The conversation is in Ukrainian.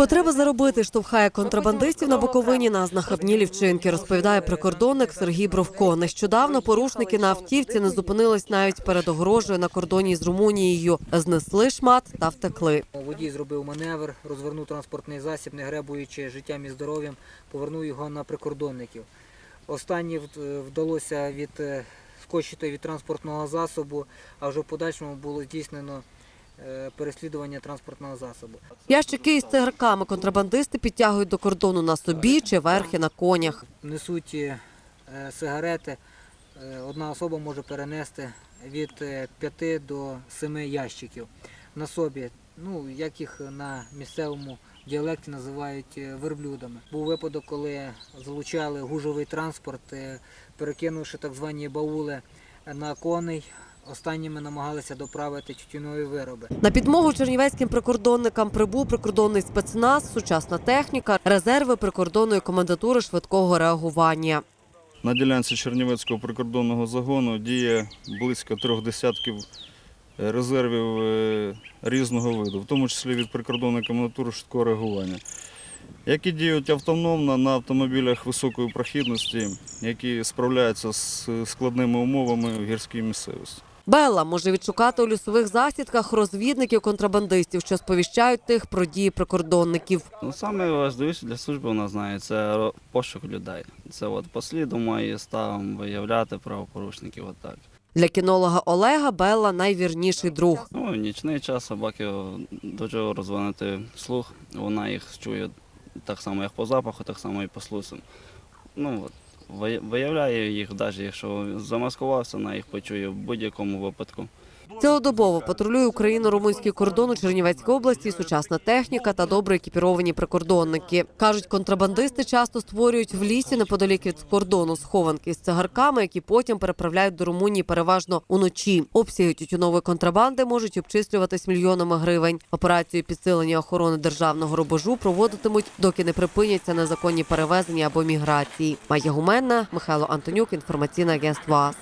Потреба заробити штовхає контрабандистів на Буковині на знахабнілі вчинки, розповідає прикордонник Сергій Бровко. Нещодавно порушники на автівці не зупинились навіть перед огорожею на кордоні з Румунією. Знесли шмат та втекли. Водій зробив маневр, розвернув транспортний засіб, не гребуючи життям і здоров'ям, повернув його на прикордонників. Останнє вд- вдалося від е, скочити від транспортного засобу, а вже в подальшому було здійснено переслідування транспортного засобу. Ящики із цигарками контрабандисти підтягують до кордону на собі чи верхи на конях. Несуть е, сигарети. Е, Одна особа може перенести від 5 до 7 ящиків на собі. Ну, як їх на місцевому діалекті називають е, верблюдами. Був випадок, коли залучали гужовий транспорт, е, перекинувши так звані баули на коней. Останніми намагалися доправити тютюнові вироби. На підмогу чернівецьким прикордонникам прибув прикордонний спецназ, сучасна техніка, резерви прикордонної комендатури швидкого реагування. На ділянці Чернівецького прикордонного загону діє близько трьох десятків е, резервів е, різного виду, в тому числі від прикордонної комендатури швидкого реагування, які діють автономно на автомобілях високої прохідності, які справляються з складними умовами в гірській місцевості. Белла може відшукати у лісових засідках розвідників контрабандистів, що сповіщають тих про дії прикордонників. Ну, саме важливіше для служби нас знає це пошук людей. Це от по сліду має ставом виявляти правопорушників. Отак. Для кінолога Олега Белла найвірніший друг. Ну, в нічний час собаки дуже розвинути слух. Вона їх чує так само, як по запаху, так само і по слусам. Ну, от, виявляє їх, навіть якщо замаскувався, вона їх почує в будь-якому випадку. Цілодобово патрулює Україно-румунський кордон у Чернівецькій області сучасна техніка та добре екіпіровані прикордонники. Кажуть, контрабандисти часто створюють в лісі неподалік від кордону схованки з цигарками, які потім переправляють до Румунії переважно уночі. Обсяги тютюнової контрабанди можуть обчислюватись мільйонами гривень. Операцію підсилення охорони державного рубежу проводитимуть, доки не припиняться незаконні перевезення або міграції. Майя Гуменна, Михайло Антонюк, інформаційне агентство АС.